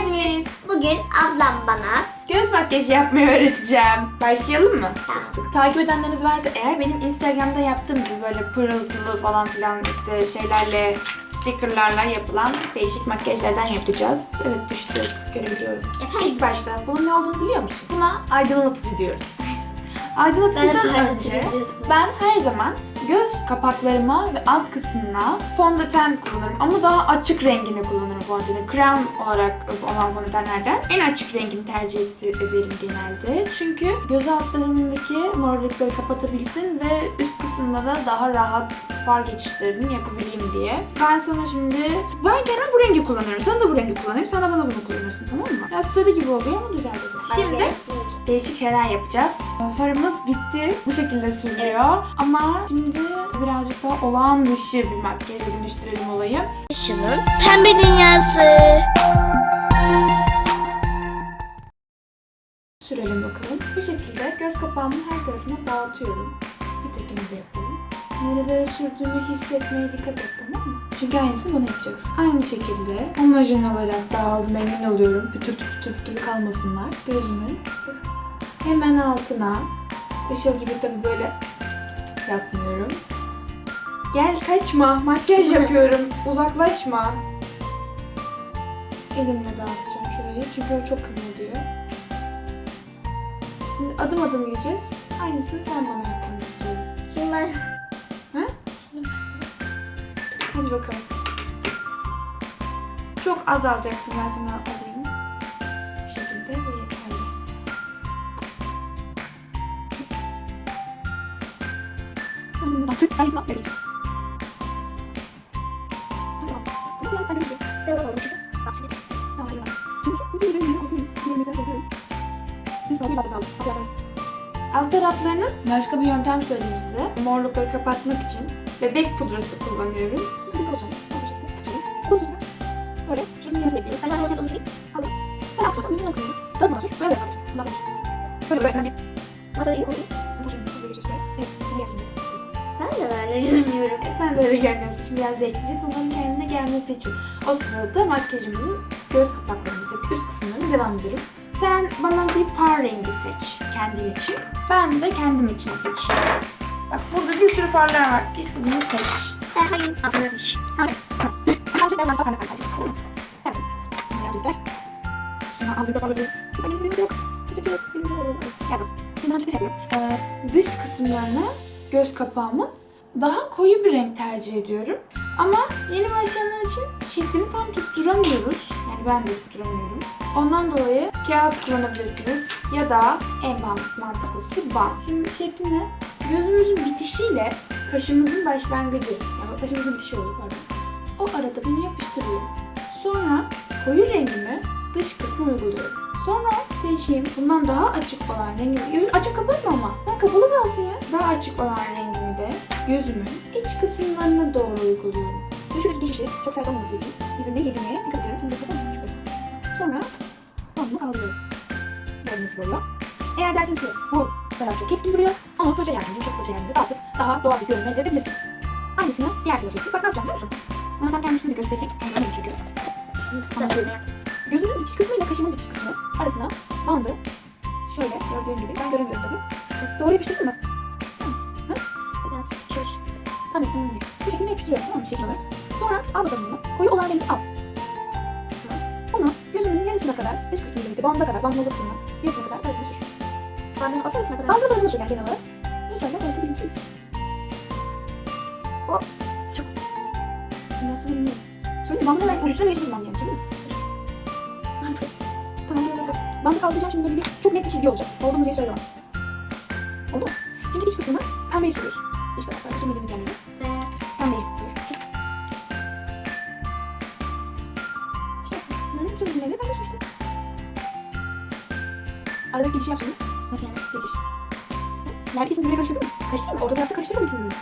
geldiniz. Bugün ablam bana Göz makyajı yapmayı öğreteceğim. Başlayalım mı? Tamam. Fıstık. Takip edenleriniz varsa eğer benim Instagram'da yaptığım gibi böyle pırıltılı falan filan işte şeylerle, stickerlarla yapılan değişik makyajlardan yapacağız. Evet düştü görebiliyorum. Efendim? İlk başta bunun ne olduğunu biliyor musun? Buna aydınlatıcı diyoruz. Ben Aydınlatıcıdan aydınlatıcı önce ben her zaman göz kapaklarıma ve alt kısmına fondöten kullanırım ama daha açık rengini kullanırım fondöteni. Krem olarak olan fondötenlerden en açık rengini tercih ederim genelde. Çünkü göz altlarındaki morlukları kapatabilsin ve üst kısımda da daha rahat far geçişlerini yapabileyim diye. Ben sana şimdi, ben genelde bu rengi kullanıyorum. Sen de bu rengi kullanayım, sen de bana bunu kullanırsın tamam mı? Biraz sarı gibi oluyor ama güzel bir Şimdi değişik şeyler yapacağız. Farımız bitti. Bu şekilde sürülüyor. Ama şimdi birazcık daha olağan dışı bir makyaja dönüştürelim olayı. Işıl'ın pembe dünyası. Sürelim bakalım. Bu şekilde göz kapağımın her tarafına dağıtıyorum. Bir tekini de yapalım. Nerelere sürdüğümü hissetmeye dikkat et tamam mı? Çünkü aynısını bana yapacaksın. Aynı şekilde homojen olarak dağıldığına emin oluyorum. Pütür pütür pütür kalmasınlar. Gözümün hemen altına Işıl gibi tabii böyle yapmıyorum. Gel kaçma. Makyaj yapıyorum. Uzaklaşma. Elimle dağıtacağım şurayı. Çünkü o çok kımıldıyor. Şimdi adım adım gideceğiz. Aynısını sen bana yapmanı istiyorum. Şimdi ben Hadi bakalım. Çok az alacaksın ben sana Alt taraflarının başka bir yöntem söyleyeyim size. Morlukları kapatmak için bebek pudrası kullanıyorum. Böyle. Şurada yarısı bekliyorum. ben de onu Alın. Sen al sonra uyumak kısmını. Tadına otur. Böyle yapalım. Bundan böyle. Böyle böyle. Sonra iyi oluyor. Evet, şimdi yapayım. Ben de böyle görünüyorum. E, sen de öyle görünüyorsun. Şimdi biraz bekleyeceğiz onların kendine gelmesi için. O sırada makyajımızın göz kapaklarımızdaki üst kısımlarına devam edelim. Sen bana bir far rengi seç kendin için. Ben de kendim için seçeyim. Bak burada bir sürü farlar var. İstediğini seç. Göz kapağımın daha koyu bir renk tercih ediyorum. Ama yeni başlayanlar için şeklini tam tutturamıyoruz. Yani ben de tutturamıyorum. Ondan dolayı kağıt kullanabilirsiniz ya da en mant- mantıklısı bant. Şimdi şekli ne? Gözümüzün bitişiyle kaşımızın başlangıcı, yani kaşımızın bitişi olur pardon. O arada bunu yapıştırıyorum. Sonra koyu rengimi dış kısmına uyguluyorum. Sonra seçtiğim bundan daha açık olan rengimi, açık kapatma ama. Ha, kapalı kalsın ya. Daha açık olan rengimi de gözümün iç kısımlarına doğru uyguluyorum. İki kişi çok sert olmaması için birbirine yedirmeye dikkat ediyorum. Şimdi kapatma çıkıyor. Sonra bandı kaldırıyorum. Gördüğünüz böyle. Eğer derseniz ki bu kadar çok keskin duruyor ama fırça yardımıyla, yumuşak fırça yardımıyla dağıtıp daha doğal bir görünüm elde edebilirsiniz. Aynısını diğer tarafa yapıp bak ne yapacağım biliyor musun? Sana tam üstünü de göstereyim. Sen görmeyin çünkü. Gözümün bitiş kısmıyla kaşımın bitiş kısmı arasına bandı şöyle gördüğün gibi ben göremiyorum tabii. Doğru yapıştırdın mı? Biraz çür. Tamam. Hmm. Bu şekilde yapıştırıyorum tamam mı şekil olarak. Sonra al bakalım bunu. Koyu olan rengi al. Onu gözümün yarısına kadar, dış kısmıyla birlikte banda kadar, bandın olduğu kısmından yarısına kadar arasına sür. Bandını atıyorsun kadar. Bandın arasına sür yani genel olarak. İnşallah öğretebileceğiz. O çok. Yaptığını bilmiyorum. Söyle bandın ben üstüne geçmişiz bandı yani. Böyle. Bandı kaldıracağım şimdi böyle bir çok net bir çizgi olacak. Oldu mu diye söylemem. Oldu mu? Şimdi iç kısmına pembeyi sürüyoruz. İşte bak sürmediğimiz yerlere. Pembeyi sürüyoruz. Hı, sürmediğin yerlere pembe sür işte. Arada geçiş yapsın. Nasıl yani? Geçiş. Hı? Yani ikisini birbirine karıştırdın mı? Karıştırdın mı? Orta tarafta karıştırdın mı ikisini?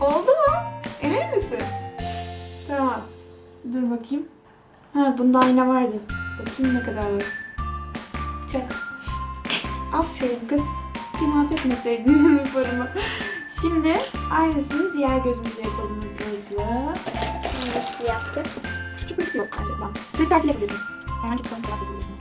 Oldu mu? Emin misin? Tamam. Dur bakayım. Ha bunda ayna vardı. Bakayım ne kadar var. Çak. Aferin kız. Bir mahvetmeseydin farımı. Şimdi aynısını diğer gözümüze yapalım hızlı hızlı. Nasıl yaptık? Küçük küçük yok bence. Bak. Kriz yapabilirsiniz. Herhangi bir kağıt yapabilirsiniz.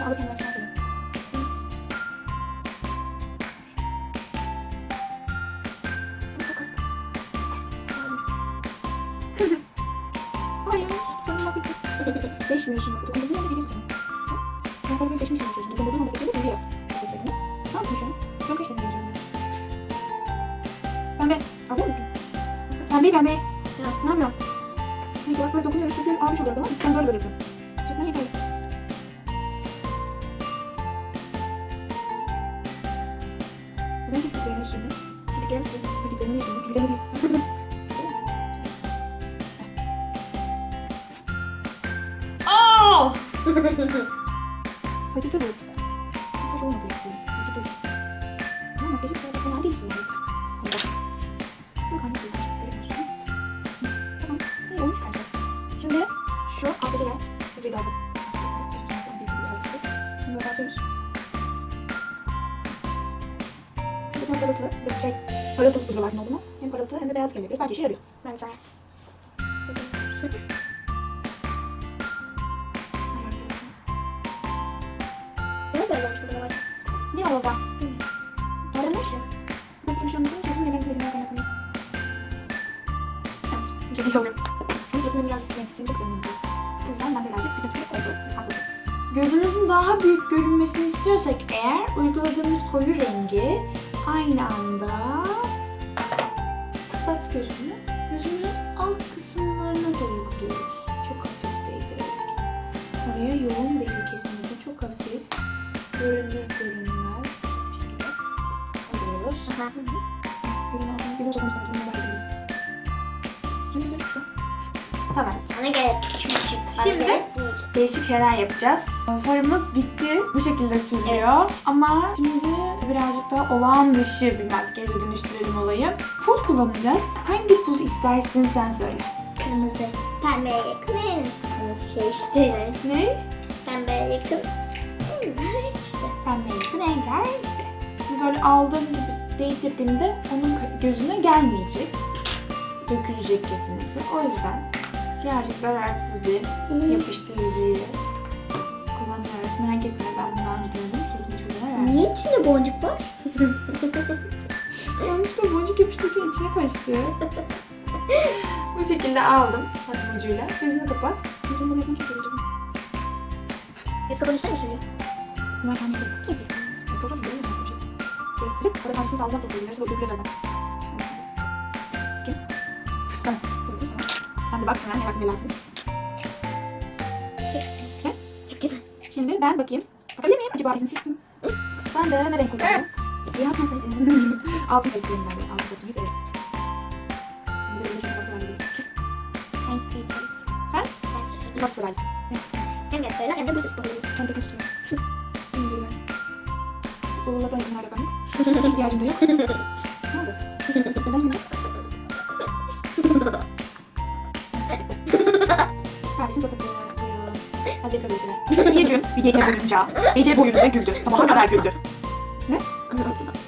Yapayım. Çok az. Hayır, sorun nasıl Değişmiyor şimdi. Dokunduğum anda biliyor musun? Ben sana bir değişmiş yaşıyorsun. Dokunduğum anda seçimi biliyor. Ne an? Çok işlemi yazıyorum ben. Pembe. Hazır mısın? Pembe pembe. Ne yapıyorsun? Bir bak böyle dokunuyorum çünkü almış oluyor tamam mı? Ben böyle böyle yapıyorum. Acıdı bu. Hoş olmadı ya. Acıdı. Ama makyajı güzel fena değilsin. Bak. Kaşık veriyorsun. Hı, Tamam. İyi olmuş bence. Şimdi şu gel. Şurayı da aldım. Bunu böyle atıyoruz. Bu hem parıltılı, bir şey parıltılı pudra oldu mu? Hem parıltı hem de beyaz geliyor. Bence işe yarıyor. Ben sana. Ne Evet, çok iyi oluyor. Bu setinin birazcık renksizliğini çok sevdim. O yüzden ben de birazcık bir dakika oldu. Haklısın. Gözümüzün daha büyük görünmesini istiyorsak eğer uyguladığımız koyu rengi aynı anda kapat gözünü. Gözünün alt kısımlarına da uyguluyoruz. Çok hafif değdirerek. Oraya yoğun değil kesinlikle. Çok hafif. Görünür görünmez bir şekilde alıyoruz. Aha. Gözünü aldım. Gözümü sokmak istemedim. Çıktı. Tamam. Sana göre küçük küçük. Şimdi-. Değişik şeyler yapacağız. Farımız bitti. Bu şekilde sürülüyor. Ama şimdi birazcık daha olağan dışı bir makyaja dönüştürelim olayı. Pul kullanacağız. Hangi pul istersin sen söyle. Kırmızı. Pembeye yakın en şey işte. Ne? Pembeye yakın. En güzel renk işte. Pembe yakın en güzel renk işte. Böyle aldığım gibi değdirdiğimde onun gözüne gelmeyecek. Dökülecek kesinlikle. O yüzden birazcık zararsız bir yapıştırıcıyı kullanıyoruz. Merak etme ben bunu daha önce denedim. Suratımı hiç güzel verdim. Niye içinde boncuk var? Yanlışlıkla boncuk yapıştırırken içine kaçtı. Bu şekilde aldım hafif ucuyla. Gözünü kapat. Gözünü yapmak çok yorucu. Göz kapalı ister misin? Kendi yapayım. Neyse. Çok zor değil mi? Şey. Getirip kalmasını sağlamak çok iyi. Neresi öldürülür zaten. De bak hemen merak ediyorsunuz. Çok güzel. Şimdi ben bakayım. Bakabilir miyim? Acaba izin verirsin. Ben de ne renk? Ya ben sevdim. Altın ses koyayım bence. Altın sesini severiz. Bize de çok sever gibi. Sen? Ben. Bak seversin. Hem sarı hem de bu ses koyuyorum. Sen de tutuyor. İndir ben. Oğluna bayıldım hala ben. İhtiyacım da yok. ne oldu? Neden yine? Bir gün bir gece boyunca, gece boyunca güldü. Sabaha kadar güldü. Ne?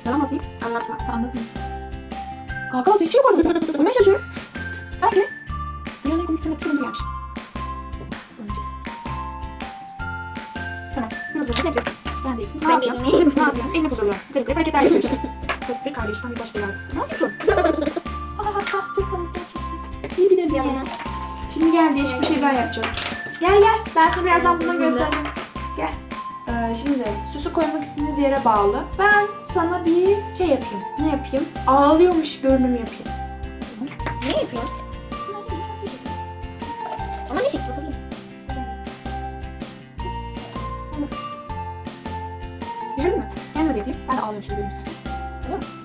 Yalan mı atayım? Anlatma. Anlatmayayım. Kanka hiçbir şey orada. Uyumaya çalışıyorum. Sanki. Dünyanın en komik stand-up sıkıntı gelmiş. Tamam. Biraz biraz yapacağız. Ben de. Ne de yiyeyim. Ne yapıyorum? Elini kurcalıyorum. Garip garip hareketler yapıyorsun. Kız bir kardeşten bir baş belası. Ne yapıyorsun? ha ha ha. Çok komik gerçekten. İyi gidelim ya. Yanına. Şimdi gel değişik bir şey daha yapacağız. Gel gel. Ben sana birazdan bunu göstereceğim. Gel. Ee, şimdi süsü koymak istediğimiz yere bağlı. Ben sana bir şey yapayım. Ne yapayım? Ağlıyormuş görünüm yapayım. Ne yapıyorsun? Ama ne şekil bakayım. Gördün mü? Kendime de yapayım. Ben de ağlıyormuş gibi görünüm sana. Tamam mı?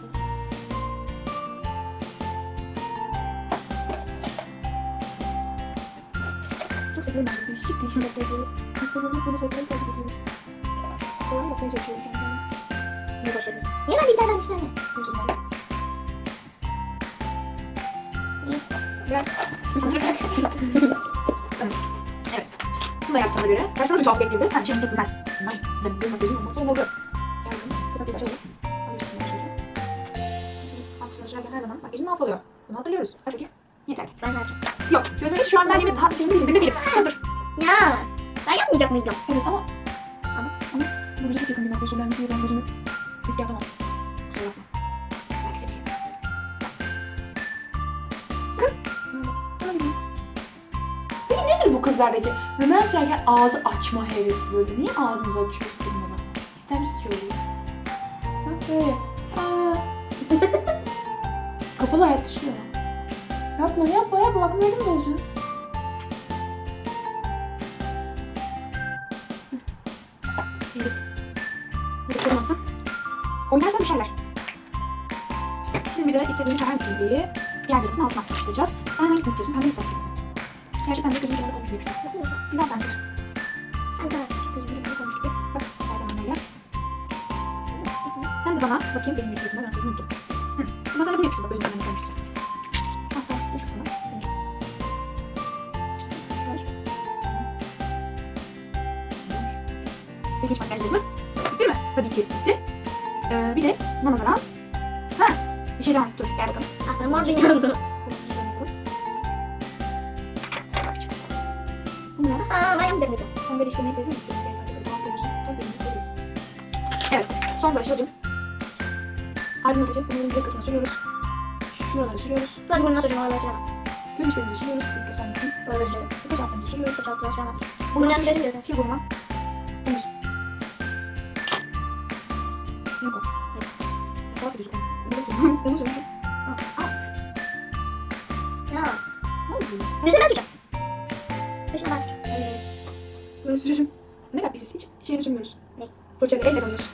Seviyorum ben. Değişik değişik noktaları. Aslında böyle sayfaları takip ediyorum. Sonra yapmaya çalışıyorum kendime. Ne başarıyorsun? Niye ben de gitardan dışına ne? Gözüm var. İyi. Bırak. Evet. Bunu da yaptığına göre başka nasıl bir cevap bekleyebiliriz? Ha, şimdi ben. Ay, ben benim makyajım olmazsa olmazı. Geldim. Bu da bir açalım. Açarken her zaman makyajım mahvoluyor. Bunu hatırlıyoruz. Hadi bakayım. Yeterli. Ben yapacağım. Şu an ben daha şeyimi bildim. değilim. Ha, dur. Ya ben yapmayacak mıydım? Evet ama ama ama bu gece bir makyaj söylenmiş diye ben gözümü riske atamam. Kusura bakma. Belki seni yerim. Nedir bu kızlardaki? Römen sürerken ağzı açma hevesi böyle. Niye ağzımızı açıyoruz durmadan? İster misin söyleyeyim? Bak böyle. Kapalı hayat dışıyor. Yapma yapma yapma. Bak böyle mi olsun? Evet. Burada kırmasın. Oynarsan düşerler. Şimdi bir de istediğimiz herhangi bir diğer tarafın altına yapıştıracağız. Sen hangisini istiyorsun? Pembe istersen. Gerçekten de gözümün kenarı koymuş gibi. Güzel bence. Sen sana. Gözümün kenarı koymuş gibi. Bak istersen anneyle. Sen de bana bakayım benim yüzüme ben sözünü unuttum. Hı. Bundan sonra bunu yapıştır bak gözümün kenarı buna nazaran... Ha, bir şey daha dur gel bakalım. Aslında mor dünyası. Bunlar Aa ben yapmayacak mıydım? ben böyle işlemeyi seviyorum. Evet, son da aşağıcım. Aydınlatıcı, bunun bir kısmını sürüyoruz. Şuraları sürüyoruz. Zaten bunu nasıl oraları süremem. Göz işlerimizi sürüyoruz. Göstermek için. Böyle işte. Göz altlarımızı sürüyoruz. Kaç altına süremem. Bunu Bunu sür. nasıl veriyorsun? Ne oldu? Gözünü ben tutacağım. Peşine ben tutacağım. Sürerim. Ne kadar pisiz hiç şeyini sürmüyoruz. Ne? Fırçayla elle dalıyoruz.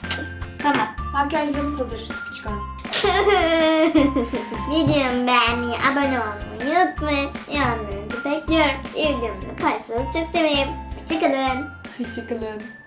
Tamam. Makyajlarımız hazır. Küçük hanım. Videomu beğenmeyi, abone olmayı unutmayın. Yorumlarınızı bekliyorum. Videomu da paylaşırsanız çok sevinirim. Hoşçakalın. Hoşçakalın.